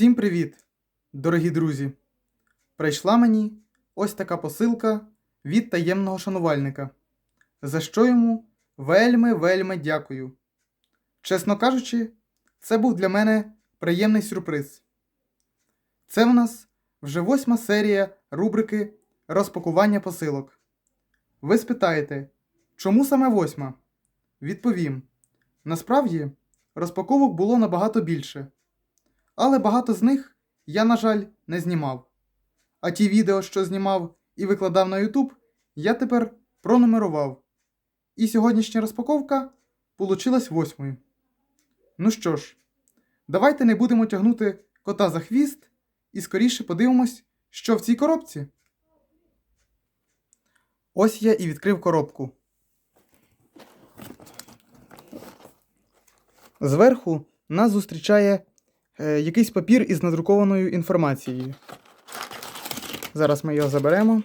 Всім привіт, дорогі друзі! Прийшла мені ось така посилка від таємного шанувальника, за що йому вельми вельми дякую. Чесно кажучи, це був для мене приємний сюрприз. Це в нас вже восьма серія рубрики розпакування посилок. Ви спитаєте, чому саме восьма? Відповім: насправді розпаковок було набагато більше. Але багато з них я, на жаль, не знімав. А ті відео, що знімав і викладав на YouTube, я тепер пронумерував. І сьогоднішня розпаковка получилась восьмою. Ну що ж, давайте не будемо тягнути кота за хвіст і скоріше подивимось, що в цій коробці. Ось я і відкрив коробку. Зверху нас зустрічає якийсь папір із надрукованою інформацією. Зараз ми його заберемо.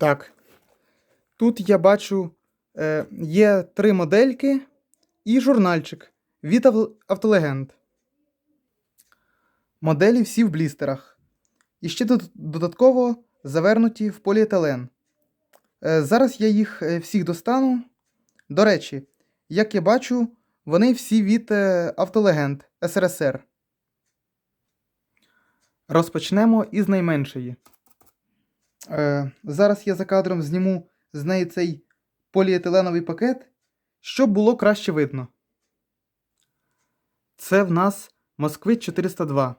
Так. Тут я бачу, е, є три модельки і журнальчик від Ав- Автолегенд. Моделі всі в блістерах. І ще дод- додатково завернуті в поліетилен. Е, зараз я їх е, всіх достану. До речі, як я бачу, вони всі від е, Автолегенд СРСР. Розпочнемо із найменшої. Е, зараз я за кадром зніму з неї цей поліетиленовий пакет, щоб було краще видно. Це в нас Москвич 402.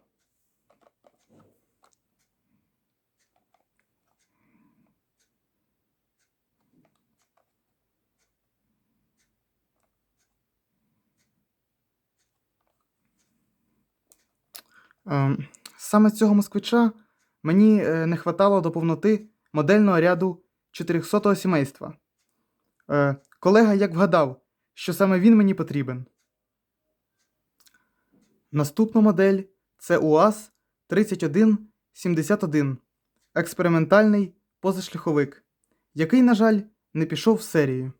Ем, Саме цього москвича мені е, не хватало до повноти модельного ряду 400-го сімейства. Е, Колега як вгадав, що саме він мені потрібен. Наступна модель це УАЗ 3171 експериментальний позашляховик, який, на жаль, не пішов в серію.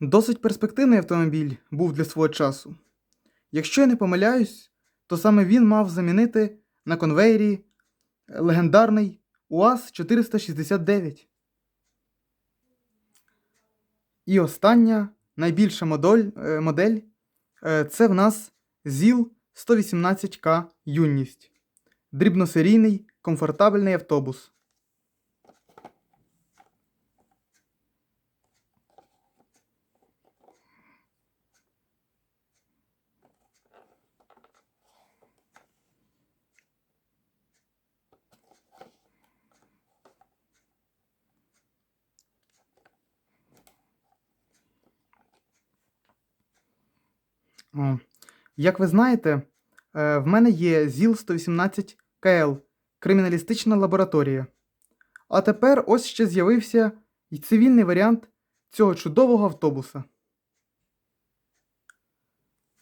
Досить перспективний автомобіль був для свого часу. Якщо я не помиляюсь, то саме він мав замінити на конвейері легендарний УАЗ-469. І остання, найбільша модель, е, модель е, це в нас ЗІЛ 118К Юність. Дрібносерійний, комфортабельний автобус. Як ви знаєте, е, в мене є ЗІЛ 118 КЛ криміналістична лабораторія. А тепер ось ще з'явився і цивільний варіант цього чудового автобуса.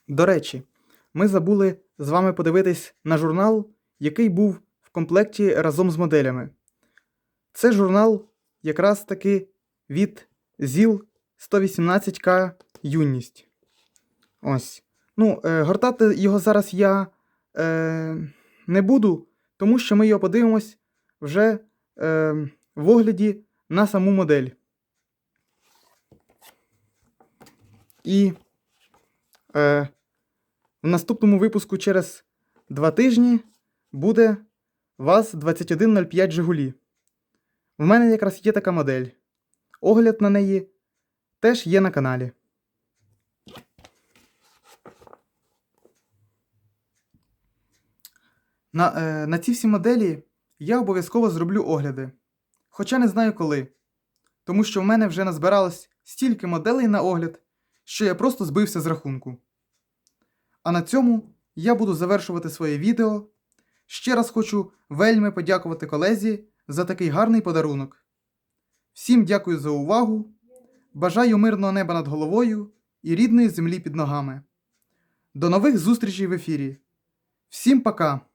До речі, ми забули з вами подивитись на журнал, який був в комплекті разом з моделями. Це журнал якраз таки від ЗІЛ 118К Юність. Ось. Ну, е, гортати його зараз я е, не буду, тому що ми його подивимось вже е, в огляді на саму модель. І е, в наступному випуску через два тижні буде ВАЗ-2105 Жигулі. В мене якраз є така модель. Огляд на неї теж є на каналі. На, е, на ці всі моделі я обов'язково зроблю огляди. Хоча не знаю коли. Тому що в мене вже назбиралось стільки моделей на огляд, що я просто збився з рахунку. А на цьому я буду завершувати своє відео. Ще раз хочу вельми подякувати колезі за такий гарний подарунок. Всім дякую за увагу. Бажаю мирного неба над головою і рідної землі під ногами. До нових зустрічей в ефірі. Всім пока!